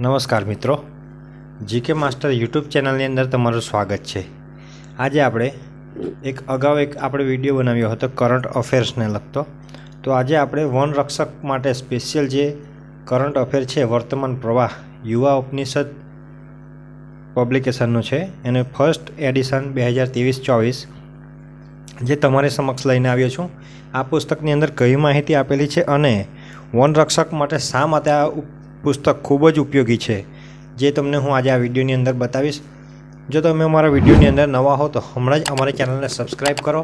નમસ્કાર મિત્રો. GK master YouTube ચેનલની અંદર તમારું સ્વાગત છે. આજે આપણે એક અગાઉ એક આપણે વીડિયો બનાવ્યો હતો કરંટ અફેર્સને લગતો. તો આજે આપણે વન રક્ષક માટે સ્પેશિયલ જે કરંટ અફેર છે, વર્તમાન પ્રવાહ, યુવા ઉપનિષદ પબ્લિકેશનનું છે. એને ફર્સ્ટ એડિશન બે હજાર ત્રેવીસ ચોવીસ જે તમારી સમક્ષ લઈને આવ્યો છું. આ પુસ્તકની અંદર કઈ માહિતી આપેલી છે અને વન રક્ષક માટે શા માટે આ પુસ્તક ખૂબ જ ઉપયોગી છે, જે તમને હું આજે આ વિડીયોની અંદર બતાવીશ. જો તમે અમારા વિડીયોની અંદર નવા હો, તો હમણાં જ અમારી ચેનલને સબસ્ક્રાઈબ કરો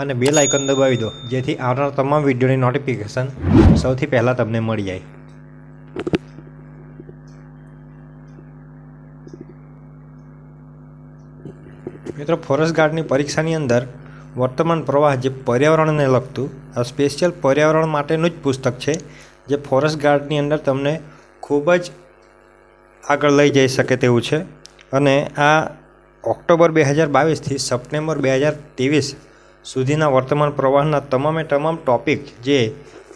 અને બેલ આઇકન દબાવી દો, જેથી આવનાર તમામ વિડીયોની નોટિફિકેશન સૌથી પહેલાં તમને મળી જાય. મિત્રો, ફોરેસ્ટ ગાર્ડની પરીક્ષાની અંદર વર્તમાન પ્રવાહ જે પર્યાવરણને લગતું, આ સ્પેશિયલ પર્યાવરણ માટેનું જ પુસ્તક છે, જે ફોરેસ્ટ ગાર્ડની અંદર તમને ખૂબ જ આગળ લઈ જઈ શકે તેવું છે. અને આ ઓક્ટોબર બે હજાર બાવીસથી સપ્ટેમ્બર બે હજાર ત્રેવીસ સુધીના વર્તમાન પ્રવાહના તમામે તમામ ટોપિક જે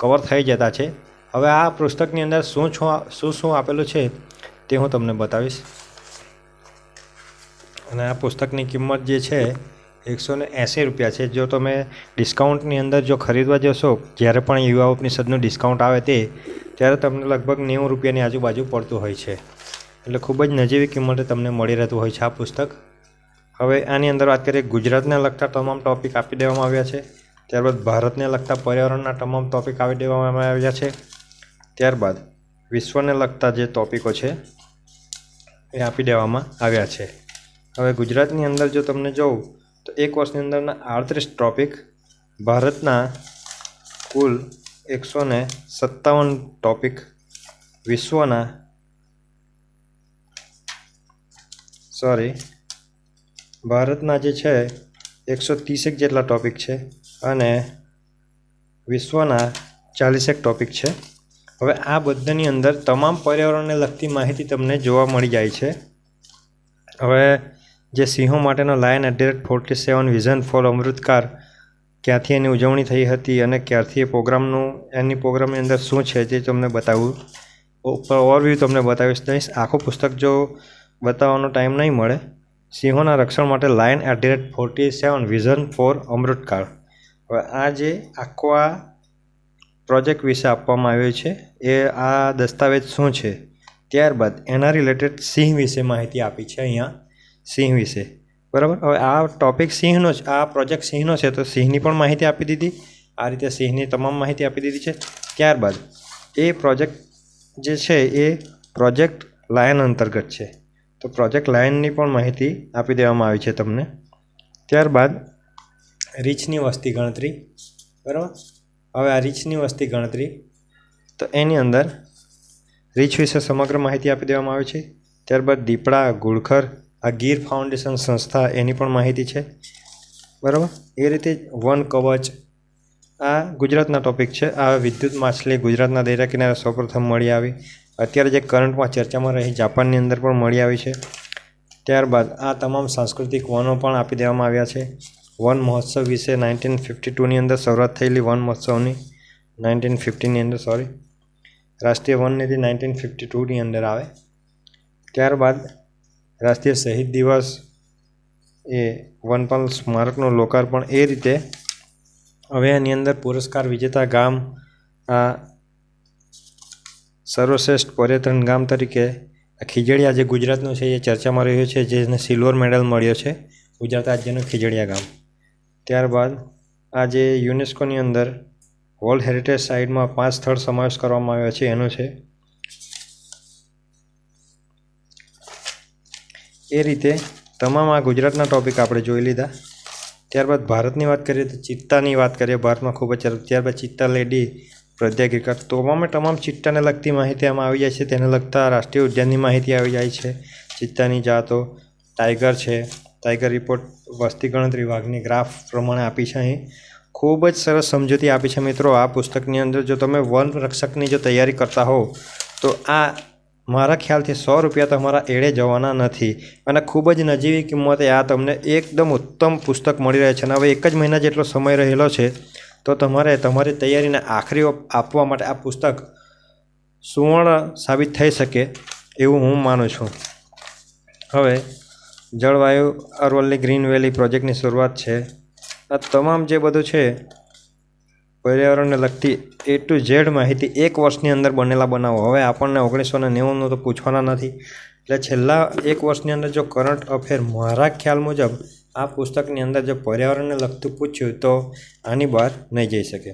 કવર થઈ જતા છે. હવે આ પુસ્તકની અંદર શું છું, શું શું આપેલું છે તે હું તમને બતાવીશ. અને આ પુસ્તકની કિંમત જે છે એકસો ને એંસી રૂપિયા છે. જો તમે ડિસ્કાઉન્ટની અંદર જો ખરીદવા જશો, જ્યારે પણ યુવા ઉપનિષદનું ડિસ્કાઉન્ટ આવે તે ત્યારે તમને લગભગ નેવું રૂપિયાની આજુબાજુ પડતું હોય છે. એટલે ખૂબ જ નજીવી કિંમતે તમને મળી રહેતું હોય છે આ પુસ્તક. હવે આની અંદર વાત કરીએ ગુજરાતને લગતા તમામ ટૉપિક આપી દેવામાં આવ્યા છે. ત્યારબાદ ભારતને લગતા પર્યાવરણના તમામ ટોપિક આપી દેવામાં આવ્યા છે. ત્યારબાદ વિશ્વને લગતા જે ટોપિકો છે, એ આપી દેવામાં આવ્યા છે. હવે ગુજરાતની અંદર જો તમને જોઉં, તો એક વર્ષની અંદરના આડત્રીસ ટોપિક ભારતના કુલ એકસો ને સત્તાવન ટોપિક વિશ્વના સોરી ભારતના જે છે, એકસો ત્રીસેક જેટલા ટોપિક છે અને વિશ્વના ચાલીસેક ટોપિક છે. હવે આ બધાની અંદર તમામ પર્યાવરણને લગતી માહિતી તમને જોવા મળી જાય છે. હવે જે સિંહો માટેનો lion at the rate forty seven vision for Amritkaal ક્યાંથી એની ઉજવણી થઈ હતી અને ક્યારથી એ પ્રોગ્રામનું, એની પ્રોગ્રામની અંદર શું છે તે તમને બતાવું ઓવરવ્યૂ તમને બતાવીશ. દઈશ આખું પુસ્તક જો બતાવવાનો ટાઈમ નહીં મળે, સિંહોના રક્ષણ માટે lion at the rate forty seven vision for Amritkaal હવે આ જે આખો આ પ્રોજેક્ટ વિશે આપવામાં આવ્યો છે, એ આ દસ્તાવેજ શું છે? ત્યારબાદ એના રિલેટેડ સિંહ વિશે માહિતી આપી છે અહીંયા, સિંહ વિશે. બરાબર? હવે આ ટોપિક સિંહનો જ, આ પ્રોજેક્ટ સિંહનો છે, તો સિંહની પણ માહિતી આપી દીધી. આ રીતે સિંહની તમામ માહિતી આપી દીધી છે. ત્યારબાદ, એ પ્રોજેક્ટ જે છે, એ પ્રોજેક્ટ લાયન અંતર્ગત છે. તો પ્રોજેક્ટ લાયનની પણ માહિતી આપી દેવામાં આવી છે તમને. ત્યારબાદ રીચની વસ્તી ગણતરી. બરાબર? હવે આ રીચની વસ્તી ગણતરી. તો એની અંદર રીચ વિશે સમગ્ર માહિતી આપી દેવામાં આવી છે. ત્યારબાદ દીપડા, ગુળખર આ ગીર ફાઉન્ડેશન સંસ્થા એની પણ માહિતી છે. બરાબર? એ રીતે વન કવચ આ ગુજરાતના ટોપિક છે. આ વિદ્યુત માછલી ગુજરાતના દરિયા કિનારે સૌપ્રથમ મળી આવી. અત્યારે જે કરંટમાં ચર્ચામાં રહી, જાપાનની અંદર પણ મળી આવી છે. ત્યારબાદ આ તમામ સાંસ્કૃતિક વનો પણ આપી દેવામાં આવ્યા છે. વન મહોત્સવ વિશે નાઇન્ટીન ફિફ્ટી ટુની અંદર શરૂઆત થયેલી વન મહોત્સવની. નાઇન્ટીન ફિફ્ટીની અંદર સોરી રાષ્ટ્રીય વન નીતિ નાઇન્ટીન ફિફ્ટી ટુની અંદર આવે. ત્યારબાદ રાષ્ટ્રીય શહીદ દિવસ એ વનપાલ સ્મારકનું લોકાર્પણ એ રીતે હવે એની અંદર પુરસ્કાર વિજેતા ગામ આ સર્વશ્રેષ્ઠ પર્યટન ગામ તરીકે ખીજડીયા જે ગુજરાતનું છે એ ચર્ચામાં રહ્યું છે જેને સિલ્વર મેડલ મળ્યો છે, ગુજરાત રાજ્યનું ખીજડીયા ગામ. ત્યારબાદ આ જે યુનેસ્કોની અંદર વર્લ્ડ હેરિટેજ સાઇટમાં પાંચ સ્થળ સમાવેશ કરવામાં આવ્યો છે, એનું છે એ રીતે તમામ આ ગુજરાતના ટોપિક આપણે જોઈ લીધા. ત્યારબાદ ભારતની વાત કરીએ તો ચિત્તાની વાત કરીએ, ભારતમાં ખૂબ જ ત્યારબાદ ચિત્તા લેડી પ્રત્યાગીકા તમામે તમામ ચિત્તાને લગતી માહિતી આમાં આવી જાય છે, તેને લગતા રાષ્ટ્રીય ઉદ્યાનની માહિતી આવી જાય છે. ચિત્તાની જાતો ટાઈગર છે. ટાઈગર રિપોર્ટ વસ્તી ગણતરી વાઘની ગ્રાફ પ્રમાણે આપી છે અહીં. ખૂબ જ સરસ સમજૂતી આપી છે મિત્રો. આ પુસ્તકની અંદર જો તમે વન રક્ષકની જો તૈયારી કરતા હો તો આ મારા ખ્યાલથી સો રૂપિયા તમારા એળે જવાના નથી. અને ખૂબ જ નજીવી કિંમતે આ તમને એકદમ ઉત્તમ પુસ્તક મળી રહે છે. અને હવે એક જ મહિના જેટલો સમય રહેલો છે, તો તમારે તમારી તૈયારીને આખરી આપવા માટે આ પુસ્તક સુવર્ણ સાબિત થઈ શકે એવું હું માનું છું. હવે જળવાયુ અરવલ્લી ગ્રીન વેલી પ્રોજેક્ટની શરૂઆત છે. આ તમામ જે બધું છે પર્યાવરણને લગતી એ ટુ ઝેડ માહિતી એક વર્ષની અંદર બનેલા બનાવો. હવે આપણને ઓગણીસો ને નેવુંનું તો પૂછવાના નથી. એટલે છેલ્લા એક વર્ષની અંદર જો કરંટ અફેર મારા ખ્યાલ મુજબ આ પુસ્તકની અંદર જો પર્યાવરણને લગતું પૂછ્યું તો આની બહાર નહીં જઈ શકે.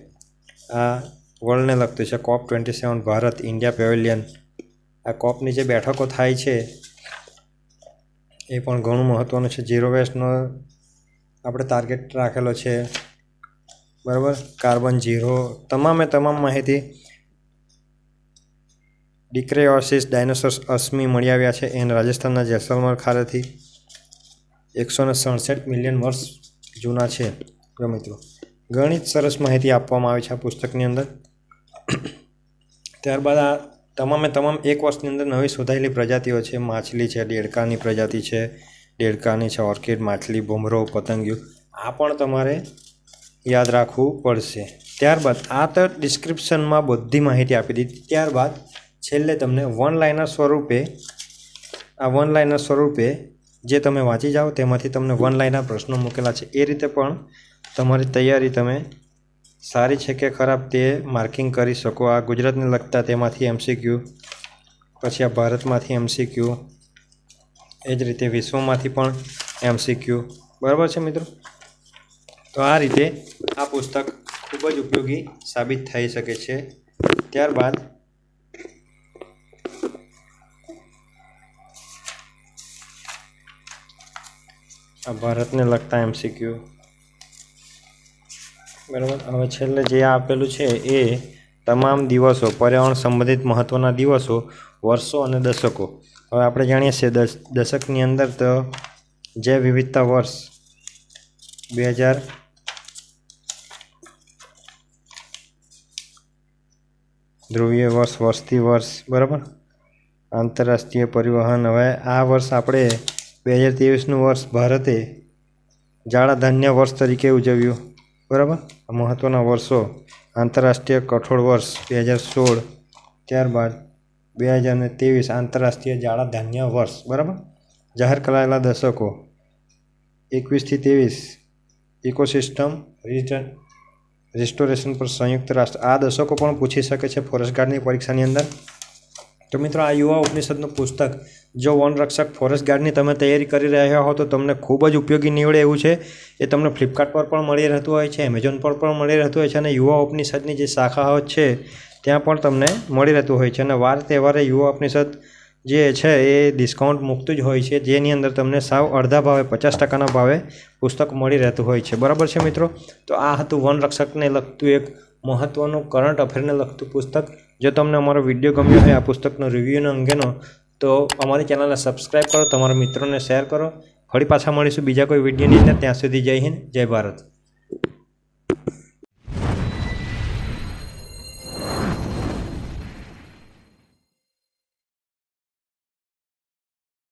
આ વર્લ્ડને લગતું છે. COP twenty seven Bharat India pavilion આ કોપની જે બેઠકો થાય છે, એ પણ ઘણું મહત્ત્વનું છે. ઝીરો વેસ્ટનો આપણે ટાર્ગેટ રાખેલો છે. બરાબર? કાર્બન ઝીરો તમામે તમામ માહિતી ડિક્રેઓસિસ ડાયનોસોર્સ અશ્મી મળી આવ્યા છે એન રાજસ્થાનના જેસલમેર ખાતેથી એકસો ને સડસઠ મિલિયન વર્ષ જૂના છે. મિત્રો, ઘણી જ સરસ માહિતી આપવામાં આવી છે આ પુસ્તકની અંદર. ત્યારબાદ આ તમામે તમામ એક વર્ષની અંદર નવી શોધાયેલી પ્રજાતિઓ છે. માછલી છે, દેડકાની પ્રજાતિ છે, દેડકાની છે, ઓર્કિડ, માછલી, ભૂમરો, પતંગિયું. આ પણ તમારે યાદ રાખવું પડશે. ત્યારબાદ આ તો ડિસ્ક્રિપ્શનમાં બધી માહિતી આપી દીધી. ત્યારબાદ છેલ્લે તમને વન લાઇનર સ્વરૂપે, આ વન લાઇનર સ્વરૂપે જે તમે વાંચી જાઓ તેમાંથી તમને વન લાઇનના પ્રશ્નો મૂકેલા છે. એ રીતે પણ તમારી તૈયારી તમે સારી છે કે ખરાબ તે માર્કિંગ કરી શકો. આ ગુજરાતને લગતા તેમાંથી એમસીક્યુ પછી આ ભારતમાંથી એમસીક્યુ એ જ રીતે વિશ્વમાંથી પણ એમસીક્યુ બરાબર છે મિત્રો? તો આ રીતે આ પુસ્તક ખૂબ જ ઉપયોગી સાબિત થઈ શકે છે. ત્યારબાદ આ ભારતને લગતા એમસીક્યુ. બરાબર? હવે છેલ્લે જે આપેલું છે એ તમામ દિવસો, પર્યાવરણ સંબંધિત મહત્ત્વના દિવસો, વર્ષો અને દશકો. હવે આપણે જાણીએ છીએ દશકની અંદર તો જે વિવિધતા વર્ષ, બે હજાર ધ્રુવીય વર્ષ વર્ષથી વર્ષ, બરાબર? આંતરરાષ્ટ્રીય પરિવહન. હવે આ વર્ષ આપણે બે હજાર ત્રેવીસનું વર્ષ ભારતે જાડા ધાન્ય વર્ષ તરીકે ઉજવ્યું, બરાબર? મહત્ત્વના વર્ષો. આંતરરાષ્ટ્રીય કઠોળ વર્ષ બે હજાર સોળ, ત્યારબાદ બે હજાર ને ત્રેવીસ આંતરરાષ્ટ્રીય જાડા ધાન્ય વર્ષ, બરાબર? જાહેર કરાયેલા દશકો. એકવીસથી ત્રેવીસ. ઇકોસિસ્ટમ રિટર્ન રિસ્ટોરેશન પર સંયુક્ત રાષ્ટ્ર આ દશકો પણ પૂછી શકે છે ફોરેસ્ટ ગાર્ડની પરીક્ષાની અંદર. તો મિત્રો, આ યુવા ઉપનિષદનું પુસ્તક, જો વનરક્ષક ફોરેસ્ટ ગાર્ડની તમે તૈયારી કરી રહ્યા હો તો તમને ખૂબ જ ઉપયોગી નીવડે એવું છે. એ તમને ફ્લિપકાર્ટ પર પણ મળી રહેતું હોય છે એમેઝોન પર પણ મળી રહેતું હોય છે અને યુવા ઉપનિષદની જે શાખાઓ છે, ત્યાં પણ તમને મળી રહેતું હોય છે અને વાર તહેવારે યુવા ઉપનિષદ જે છે એ ડિસ્કાઉન્ટ મૂકતું જ હોય છે. જેની અંદર તમને સાવ અડધા ભાવે, પચાસ ટકાના ભાવે પુસ્તક મળી રહેતું હોય છે. બરાબર છે મિત્રો? તો આ હતું વનરક્ષકને લગતું એક મહત્ત્વનું કરંટ અફેરને લગતું પુસ્તક. જો તમને અમારો વીડિયો ગમ્યો હોય આ પુસ્તકનો રિવ્યૂનો અંગેનો, તો અમારી ચેનલને સબસ્ક્રાઈબ કરો, તમારા મિત્રોને શેર કરો. ફરી પાછા મળીશું બીજા કોઈ વિડીયોની અંદર. ત્યાં સુધી જય હિન્દ, જય ભારત.